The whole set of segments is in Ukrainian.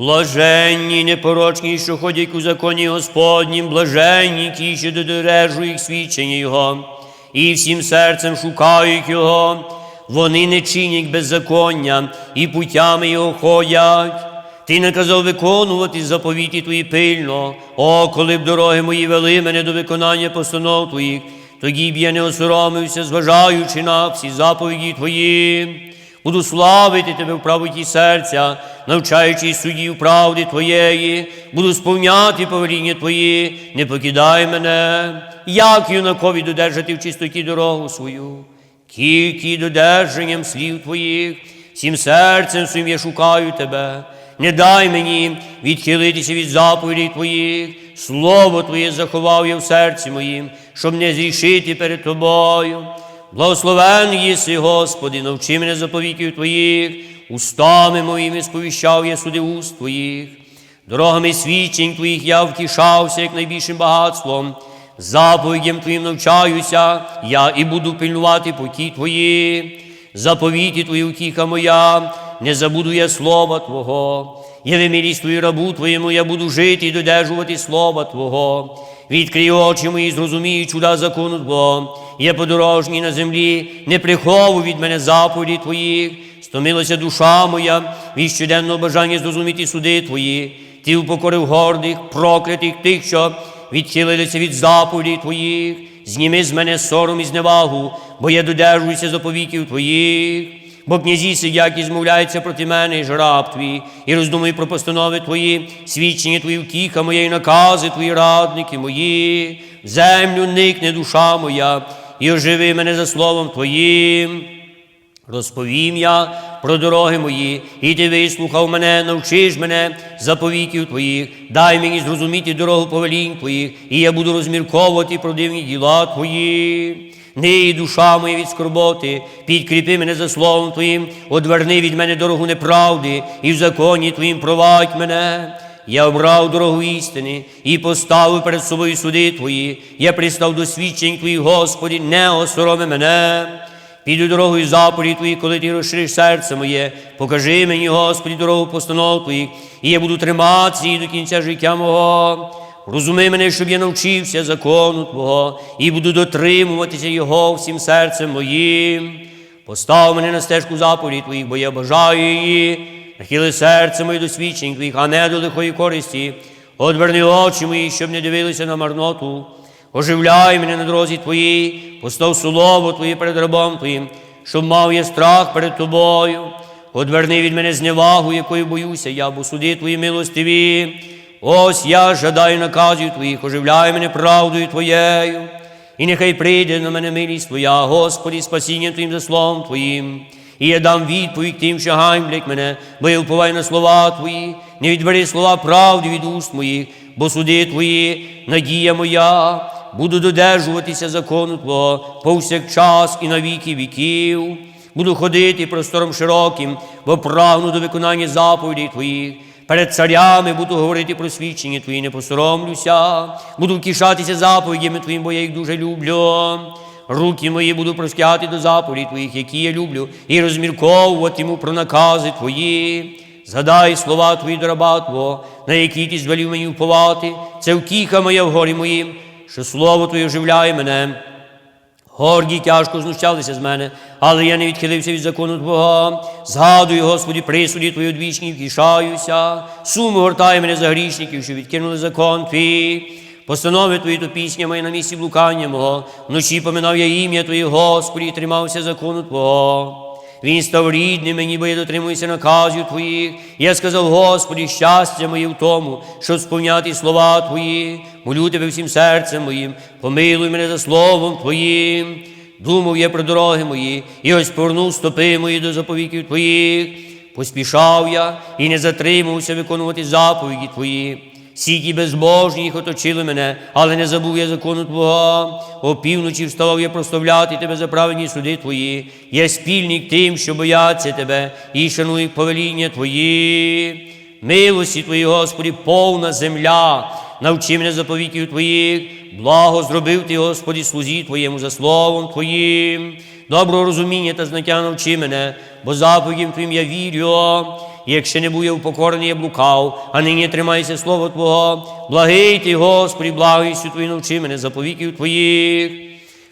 Блаженні, непорочні, що ходять у законі Господнім, блаженні ті, що додержують свідчення Його, і всім серцем шукають Його. Вони не чинять беззаконня і путями Його ходять. Ти наказав виконувати заповіті твої пильно. О, коли б дороги мої вели мене до виконання постанов твоїх, тоді б я не осоромився, зважаючи на всі заповіді твої. Буду славити тебе в правоті серця, навчаючи суддів правди Твоєї, буду сповняти повеління Твої, не покидай мене, як юнакові додержати в чистоті дорогу свою, тільки додержанням слів Твоїх, всім серцем своїм я шукаю Тебе. Не дай мені відхилитися від заповідей Твоїх, Слово Твоє заховав я в серці моїм, щоб не зрішити перед Тобою. Благословен єси, Господи, навчи мене заповітів Твоїх, устами моїми сповіщав я суди уст Твоїх, дорогами свідчень Твоїх я втішався, як найбільшим багатством. Заповідям Твоїм навчаюся, я і буду пильнувати поті Твої, заповіті Твої утіха моя, не забуду я слова Твого. Яви милість Твою рабу Твоєму, я буду жити і додержувати слова Твого. Відкрий очі мої, зрозумію чуда закону Твого. Я подорожній на землі, не приховуй від мене заповіді Твоїх. Стомилася душа моя від щоденного бажання зрозуміти суди Твої. Ти упокорив гордих, проклятих тих, що відхилилися від заповідей Твоїх. Зніми з мене сором і зневагу, бо я додержуюся заповітів Твоїх. Бо князі сидять і змовляються проти мене, і ж раб твій, і роздумуй про постанови твої, свідчення твої втіха моя, і накази твої, радники мої, в землю никне душа моя, і оживи мене за словом Твоїм. Розповім я про дороги мої, і ти вислухав мене, навчиш мене заповітів твоїх, дай мені зрозуміти дорогу повелінь твоїх, і я буду розмірковувати про дивні діла твої. Ниї душа моя від скорботи, підкріпи мене за словом Твоїм, одверни від мене дорогу неправди, і в законі Твоїм провадь мене. Я обрав дорогу істини і поставив перед собою суди Твої. Я пристав до свідчень Твоїх, Господі, не осороми мене. Піду дорогою заповіді Твої, коли ти розшириш серце моє. Покажи мені, Господі, дорогу постанов Твоїх, і я буду триматися її до кінця життя мого. Розуми мене, щоб я навчився закону Твого і буду дотримуватися Його всім серцем моїм. Постав мене на стежку заповіді Твоїх, бо я бажаю її. Нахили серце моє до свідчень Твоїх, а не до лихої користі. Одверни очі мої, щоб не дивилися на марноту. Оживляй мене на дорозі Твоїй, постав слово Твоє перед рабом Твоїм, щоб мав я страх перед Тобою. Одверни від мене зневагу, якою боюся я, бо суди Твої милостиві. Ось я жадаю наказів Твоїх, оживляй мене правдою Твоєю, і нехай прийде на мене милість Твоя, Господи, спасінням Твоїм за словом Твоїм. І я дам відповідь тим, що ганьблять мене, бо я вповаю на слова Твої, не відбери слова правди від уст моїх, бо суди Твої, надія моя, буду додержуватися закону Твого повсякчас і на віки віків. Буду ходити простором широким, бо прагну до виконання заповідей Твоїх. Перед царями буду говорити про свідчення Твої, не посоромлюся, буду втішатися заповідями Твоїм, бо я їх дуже люблю. Руки мої буду простягати до заповідей Твоїх, які я люблю, і розмірковуватиму про накази Твої. Згадай слова Твої до раба Твого, на які ти звелів мені вповати, це втіха моя в горі моїм, що слово Твоє оживляє мене. Горді тяжко знущалися з мене, але я не відхилився від закону Твого. Згадую, Господі, присуді Твої одвічні, втішаюся. Суму гортає мене за грішників, що відкинули закон Твій. Постанови Твої то пісня моя на місці блукання мого. Вночі поминав я ім'я Твоє, Господі, і тримався закону Твого. Він став рідним мені, бо я дотримуюся наказів Твоїх. Я сказав, Господі, щастя моє в тому, щоб сповняти слова Твої. Молю Тебе всім серцем моїм, помилуй мене за словом Твоїм. Думав я про дороги мої, і ось повернув стопи мої до заповітів Твоїх. Поспішав я і не затримувався виконувати заповіді Твої. Всі ті безбожні їх оточили мене, але не забув я закону Твого. Опівночі вставав я прославляти Тебе за праведні суди Твої. Я спільник тим, що бояться Тебе, і шанують повеління Твої. Милості Твої, Господи, повна земля. Навчи мене заповітів Твоїх, благо зробив Ти, Господи, слузі Твоєму за словом Твоїм. Доброго розуміння та знаття навчи мене, бо заповідям Твоїм я вірю. Якщо не був я упокорений, я блукав, а нині тримайся слово Твого. Благий ти, Господи, благістю Твою навчи мене заповіків Твоїх.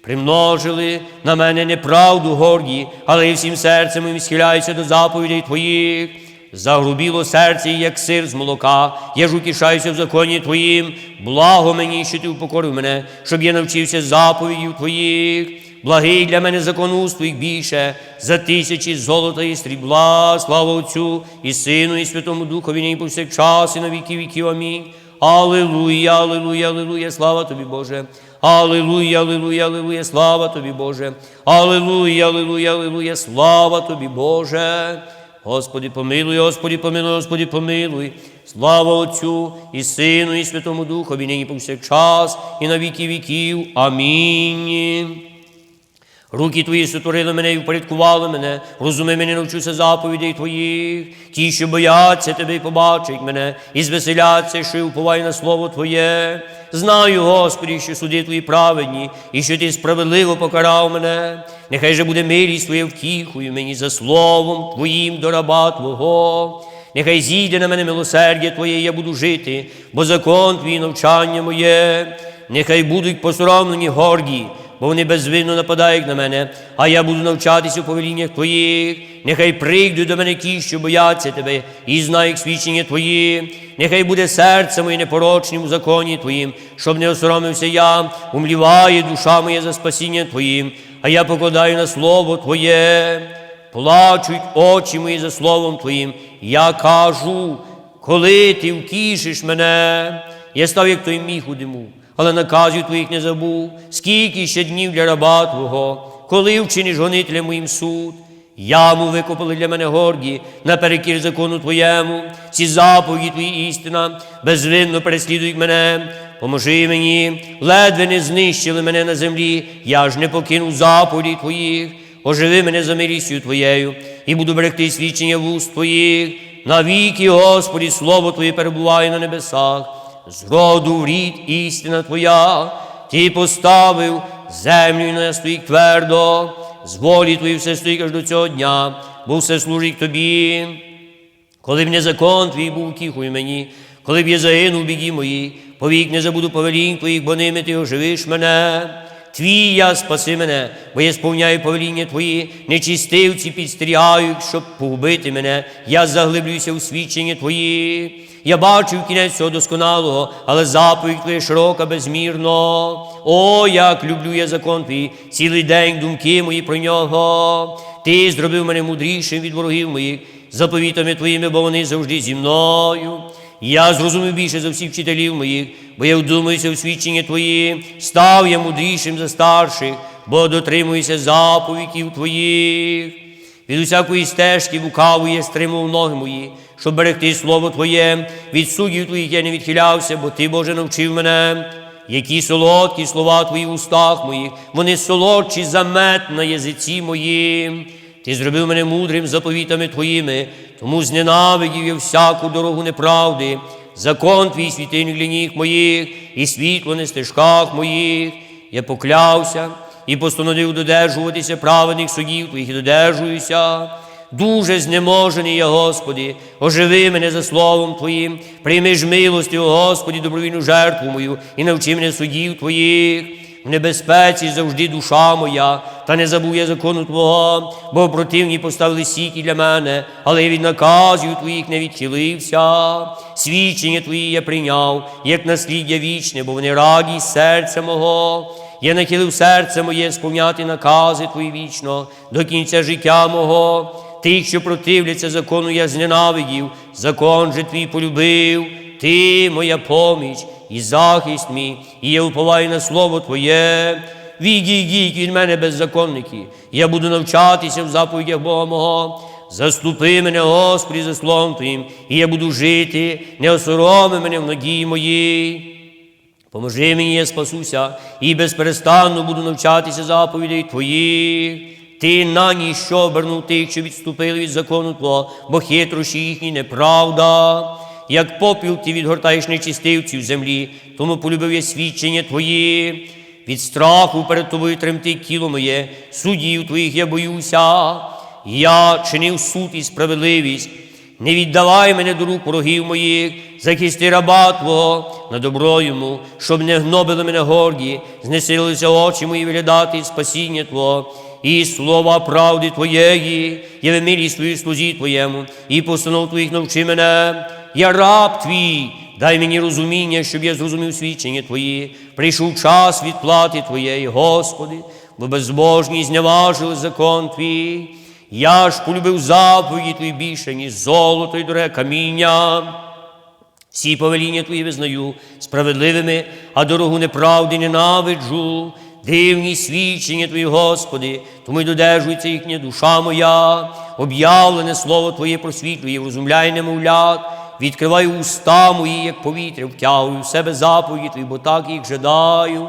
Примножили на мене неправду горді, але і всім серцем моїм схиляюся до заповідей Твоїх. Загрубіло серце, як сир з молока, я ж утішаюся в законі Твоїм, благо мені, що Ти упокорив мене, щоб я навчився заповідів Твоїх. Благий для мене закон уст більше, за тисячі золота і срібла, слава Отцю і Сину, і Святому Духові, нині повсякчас, і на віки віків. Амінь. Аллилуйя, аллилуйя, аллилуйя, слава тобі, Боже. Аллилуйя, аллилуйя, аллилуйя, слава тобі, Боже. Аллилуйя, аллилуйя, аллилуйя, слава тобі, Боже. Господи, помилуй, Господи, помилуй, Господи, помилуй. Слава Отцю і Сину, і Святому Духові, нині повсякчас, і на віки віків. Амінь. Руки твої сотворили мене і впорядкували мене, розуми мене навчуся заповідей твоїх. Ті, що бояться тебе і побачать мене, і звеселяться, що й уповай на слово Твоє. Знаю, Господи, що суди твої праведні, і що ти справедливо покарав мене. Нехай же буде милість Твоя втіхою мені за словом Твоїм до раба Твого. Нехай зійде на мене милосердя Твоє, і я буду жити, бо закон Твій навчання моє. Нехай будуть посоромлені горді, бо вони безвинно нападають на мене, а я буду навчатися у повеліннях Твоїх. Нехай прийдуть до мене ті, що бояться Тебе, і знають свідчення Твої. Нехай буде серце моє непорочним у законі Твоїм, щоб не осоромився я, умліває душа моя за спасіння Твоїм, а я покладаю на слово Твоє. Плачуть очі мої за словом Твоїм. Я кажу, коли ти втішиш мене, я став, як той міг у диму, але наказів твоїх не забув, скільки ще днів для раба Твого, коли вчиниш гонителя моїм суд. Яму викопали для мене горді, наперекір закону Твоєму, ці заповіді Твої істина, безвинно переслідують мене. Поможи мені, ледве не знищили мене на землі, я ж не покинув заповіді Твоїх. Оживи мене за милістю Твоєю, і буду берегти свідчення вуст Твоїх. Навіки, Господі, слово Твоє перебуває на небесах. З роду рід істина Твоя, Ти поставив землю на стоїть твердо, з волі Твої все стоїть аж до цього дня, бо все служить Тобі. Коли б не закон твій був тіхою мені, коли б я загинув біді моїй, повік не забуду повелінь твоїх, бо ними ти оживиш мене. Твій я спаси мене, бо я сповняю повеління твої, нечистивці підстерігають, щоб погубити мене. Я заглиблююся у свідчення твої. Я бачив кінець цього досконалого, але заповідь твоя широка безмірно. О, як люблю я закон твій, цілий день думки мої про нього. Ти зробив мене мудрішим від ворогів моїх, заповітами твоїми, бо вони завжди зі мною. Я зрозумів більше за всіх вчителів моїх, бо я вдумуюся у свідчення Твої, став я мудрішим за старших, бо дотримуюся заповідів Твоїх. Від усякої стежки лукавої я стримував ноги мої, щоб берегти слово Твоє. Від суддів Твоїх я не відхилявся, бо Ти, Боже, навчив мене. Які солодкі слова Твої в устах моїх, вони солодші за мед на язиці моїм. Ти зробив мене мудрим заповітами Твоїми, тому зненавидів я всяку дорогу неправди, закон Твій світильник для ніг моїх, і світло на стежках моїх. Я поклявся і постановив додержуватися праведних судів Твоїх і додержуюся. Дуже знеможений я, Господи, оживи мене за словом Твоїм, прийми ж милості, о Господі, добровільну жертву мою і навчи мене судів Твоїх. В небезпеці завжди душа моя, та не забув я закону Твого, бо противні поставили сіті для мене, але я від наказів Твоїх не відхилився. Свідчення Твої я прийняв, як насліддя вічне, бо вони радість серця мого. Я нахилив серце моє сповняти накази Твої вічно до кінця життя мого. Тих, що противляться закону, я зненавидів, закон же твій полюбив, ти моя поміч і захист мій, і я уповаю на слово Твоє. Відійдіть від мене беззаконники, я буду навчатися в заповідях Бога мого. Заступи мене, Господи, за словом Твоїм, і я буду жити, не осороми мене в надії моїй. Поможи мені, я спасуся, і безперестанно буду навчатися заповідей Твоїх. Ти на ніщо обернув тих, що відступили від закону Твого, бо хитрощі їхні неправда. Як попіл ти відгортаєш нечистивців землі, тому полюбив я свідчення Твої. Від страху перед тобою тремтить тіло моє, суддів твоїх я боюся. Я чинив суд і справедливість, не віддавай мене до рук ворогів моїх, захисти раба Твого на добро йому, щоб не гнобили мене горді, знесилися очі мої виглядати спасіння Твого. І слова правди Твоєї, яви милість Твою слузі Твоєму, і постанов Твоїх навчи мене. Я раб Твій, дай мені розуміння, щоб я зрозумів свідчення Твої. Прийшов час відплати Твоєї, Господи, бо безбожні зневажили закон Твій. Я ж полюбив заповіді Твої більше, ніж золото й дороге каміння. Всі повеління Твої визнаю справедливими, а дорогу неправди ненавиджу. Дивні свідчення Твої, Господи, тому й додержується їхня душа моя, об'явлене слово Твоє просвітлює, розумляй немовлят, відкривай уста мої, як повітря, втягую в себе заповіді Твої, бо так їх жадаю.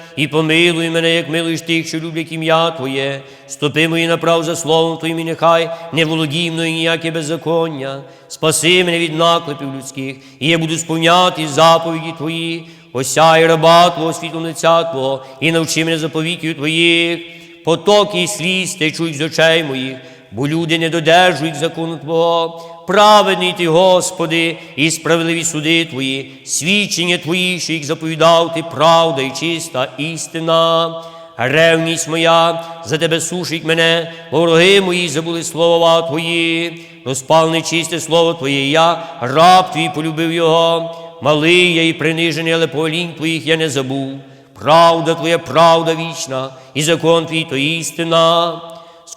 і помилуй мене, як милуєш тих, що люблять ім'я Твоє. Ступи мої направ за словом Твоїм, і нехай не володій мною ніяке беззаконня. Спаси мене від наклепів людських, і я буду сповняти заповіді Твої. Осяй раба Твого світлом лиця Твого, і навчи мене заповітів Твоїх. Потоки і сліз течуть з очей моїх, бо люди не додержують закону Твого. Праведний ти, Господи, і справедливі суди Твої, свідчення Твої, що їх заповідав ти, правда і чиста істина. Ревність моя за тебе сушить мене, бо вороги мої забули слова Твої, розпалене чисте слово Твоє, я, раб Твій, полюбив його. Малий я і принижений, але повелінь Твоїх я не забув. Правда Твоя, правда вічна, і закон Твій то істина.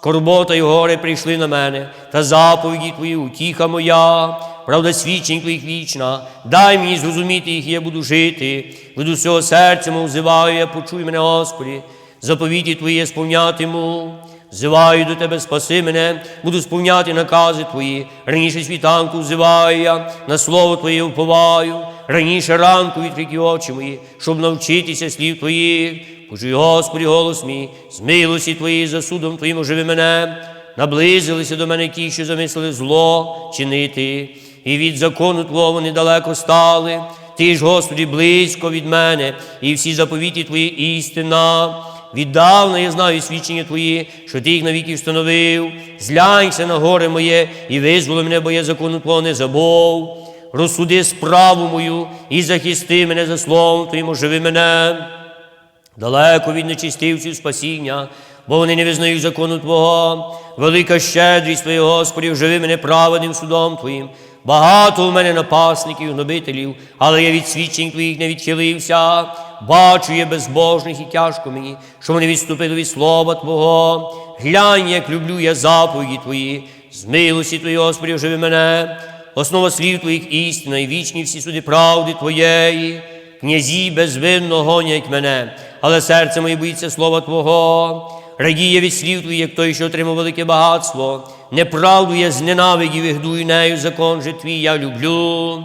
Скорбота й горе прийшли на мене, та заповіді Твої утіха моя, правда свідчень Твоїх вічна, дай мені зрозуміти їх, я буду жити. Від усього серця мов я почуй мене, Господи, заповіді Твої сповнятиму. Взиваю до Тебе, спаси мене, буду сповняти накази Твої. Раніше світанку взиваю я, на слово Твоє вповаю, раніше ранку відкриті очі мої, щоб навчитися слів Твоїх. Почуй, Господи, голос мій, з милості Твоєї за судом Твоїм оживи мене. Наблизилися до мене ті, що замислили зло чинити, і від закону Твого вони далеко стали. Ти ж, Господи, близько від мене, і всі заповіті Твої істина. Віддавна я знаю свідчення Твої, що Ти їх навіки встановив. Зглянься на горе моє і визволи мене, бо я закону Твого не забув. Розсуди справу мою і захисти мене за словом Твоїм, оживи мене. Далеко від нечистивців спасіння, бо вони не визнають закону Твого. Велика щедрість Твоя, Господи, вживи мене праведним судом Твоїм. Багато у мене напасників, гнобителів, але я від свідчень Твоїх не відхилився. Бачу я безбожних і тяжко мені, що вони відступили від слова Твого. Глянь, як люблю я заповіді Твої, з милості Твої, Господи, вживи мене. Основа слів Твоїх істина і вічні всі суди правди Твоєї. Князі безвинно гонять мене, але серце моє боїться слова Твого. Радіє від слів Твоїх, як той, що отримав велике багатство. Неправду я зненавидів і гдую нею, закон же Твій я люблю.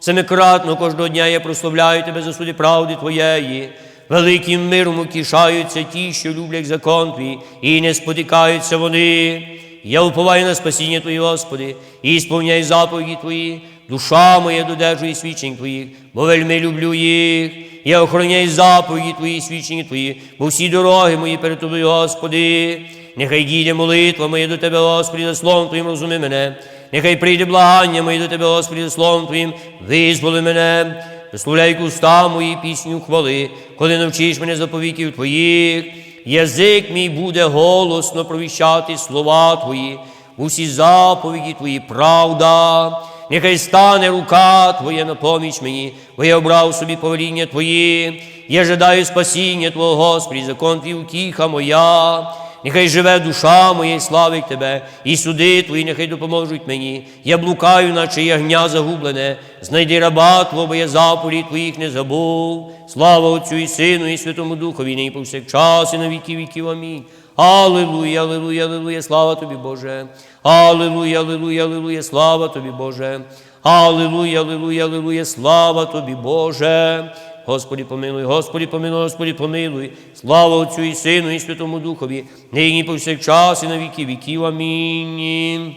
Семикратно кожного дня я прославляю Тебе за суди правди Твоєї. Великим миром утішаються ті, що люблять закон Твій, і не спотикаються вони. Я уповаю на спасіння Твоє, Господи, і сповняй заповіді Твої. Душа моя додержує свідчень Твоїх, бо вельми люблю їх. Я охороняю заповіді Твої, свідчення Твої, бо всі дороги мої перед Тобою, Господи. Нехай дійде молитва моя до Тебе, Господи, за словом Твоїм розуми мене. Нехай прийде благання моє до Тебе, Господи, за словом Твоїм, визволи мене. Висловляй уста мої пісню хвали, коли навчиш мене заповітів Твоїх. Язик мій буде голосно провіщати слова Твої, усі заповіді Твої, правда. Нехай стане рука Твоя на поміч мені, бо я обрав собі повеління Твої. Я жадаю спасіння Твого, Господи, закон Твій утіха моя. Нехай живе душа моя і славить Тебе, і суди Твої, нехай допоможуть мені. Я блукаю, наче ягня загублене. Знайди раба Твого, бо я заповідь Твоїх не забув. Слава Отцю і Сину, і Святому Духові, нині повсякчас, і на віки віків. Амінь. Аллилуйя, аллилуйя, аллилуйя, слава тобі, Боже. Аллилуйя, аллилуйя, аллилуйя, слава тобі, Боже. Аллилуйя, аллилуйя, аллилуйя, слава тобі, Боже. Господи, помилуй, Господи, помилуй, Господи, помилуй. Слава Отцю і Сину, і Святому Духові, нині повсякчас і на віки віків. Амінь.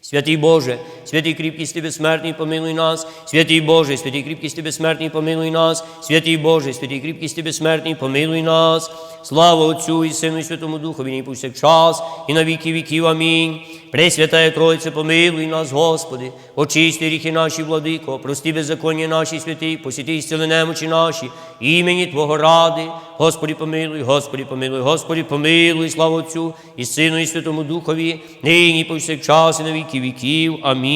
Святий Боже, святий кріпкісти безсмертний, помилуй нас, святий Боже, святий кріпкісти безсмертний, помилуй нас, святий Боже, святий кріпкісти безсмертний, помилуй нас. Слава Отцю і Сину, і Святому Духові, нині повсякчас, і на віки віків. Амінь. Пресвятая Тройце, помилуй нас, Господи, очисти гріхи наші, владико, прости беззаконня наші святі, посіти зціли немочі наші, імені Твого ради. Господи, помилуй, Господи, помилуй, Господи, помилуй, слава Отцю і Сину, і Святому Духові, нині повсякчас, і на віки віків. Амінь.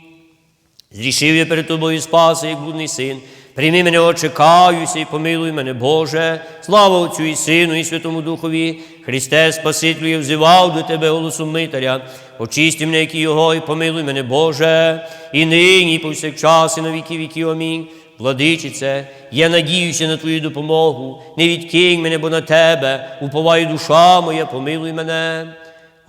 Зрішив я перед тобою спаси, як блудний син. Прийми мене, Отче, каюся і помилуй мене, Боже. Слава Отцю і Сину, і Святому Духові. Христе, Спасителю, я взивав до Тебе голосом митаря. Очисти мене, як і його, і помилуй мене, Боже. І нині, і повсякчас, і на віки віків. Амінь. Владичице, я надіюся на Твою допомогу. Не відкинь мене, бо на Тебе уповає душа моя, помилуй мене.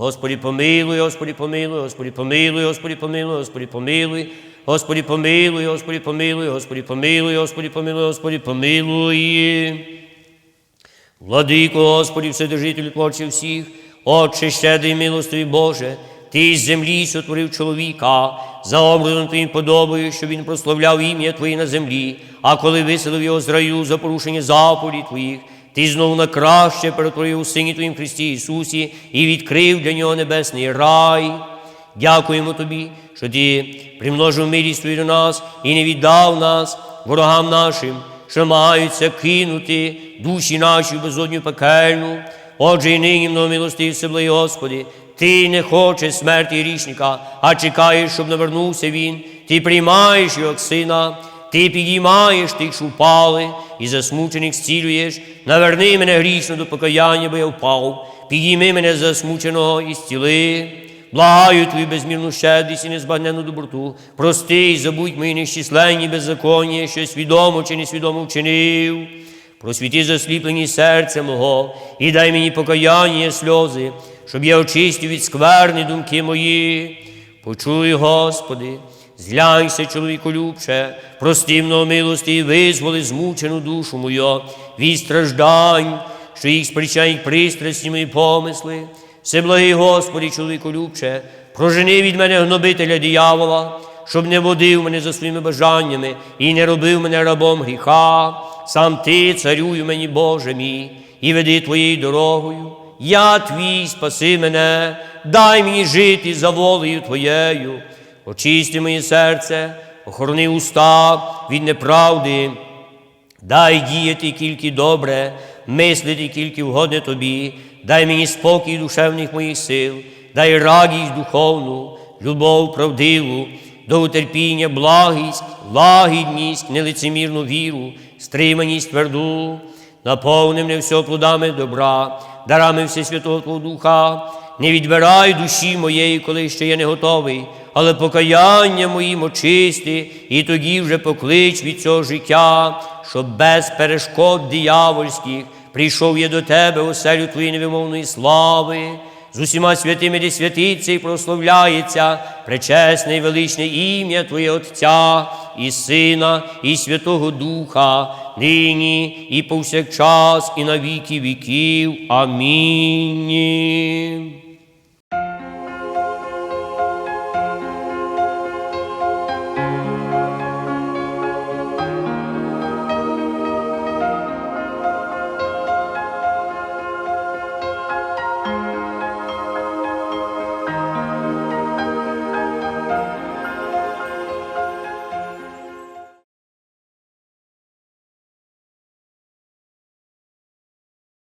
Господи, помилуй, Господи, помилуй, Господи, помилуй, Господи, помилуй, Господи, помилуй, Господи, помилуй, Господи, помилуй, Господи, помилуй, Господи, помилуй, Господи, помилуй. Владико, Господи, Вседержителю творче всіх, Отче, щедрий милостивий Боже, Ти з землі сотворив чоловіка, за образом Твоїм подобою, щоб він прославляв ім'я Твоє на землі, а коли виселив його з раю за порушення заповідей Твоїх, ти знову на краще перетворив у Сині Твоїм Христі Ісусі і відкрив для нього небесний рай. Дякуємо Тобі, що Ти примножив милість Твою до нас і не віддав нас ворогам нашим, що маються кинути душі наші в безодню пекельну. Отже, і нині милости всеблий Господи, Ти не хочеш смерті грішника, а чекаєш, щоб навернувся він. Ти приймаєш його як сина. Ти підіймаєш тих, що впали, і засмучених зцілюєш. Наверни мене грішно до покаяння, бо я впав. Підійми мене засмученого і зціли. Благаю твою безмірну щедрість і незбагненну доброту. Прости і забудь мої нещисленні беззаконня, що свідомо чи несвідомо вчинив. Просвіти засліплені серця мого, і дай мені покаяння сльози, щоб я очистив від скверни думки мої. Почуй, Господи, зглянься, чоловіку любче, прости милості визволи змучену душу мою від страждань, що їх спричають пристрасті мої помисли. Всеблагий Господи, чоловіку любче, прожени від мене гнобителя диявола, щоб не водив мене за своїми бажаннями і не робив мене рабом гріха. Сам ти, царюю мені, Боже мій, і веди твоєю дорогою. Я твій, спаси мене, дай мені жити за волею Твоєю. Очисти моє серце, охорони уста від неправди, дай діяти тільки добре, мислити тільки вгодне тобі, дай мені спокій душевних моїх сил, дай радість духовну, любов правдиву, довготерпіння, благість, лагідність, нелицемірну віру, стриманість тверду, наповни мене все плодами добра, дарами Всесвятого Твого Духа, не відбирай душі моєї, коли ще я не готовий, але покаяння моїм очисти, і тоді вже поклич від цього життя, щоб без перешкод диявольських прийшов я до тебе, оселю Твоєї невимовної слави. З усіма святими де святиться і прославляється пречесне і величне ім'я Твоє Отця і Сина, і Святого Духа, нині і повсякчас, і на віки віків. Амінь.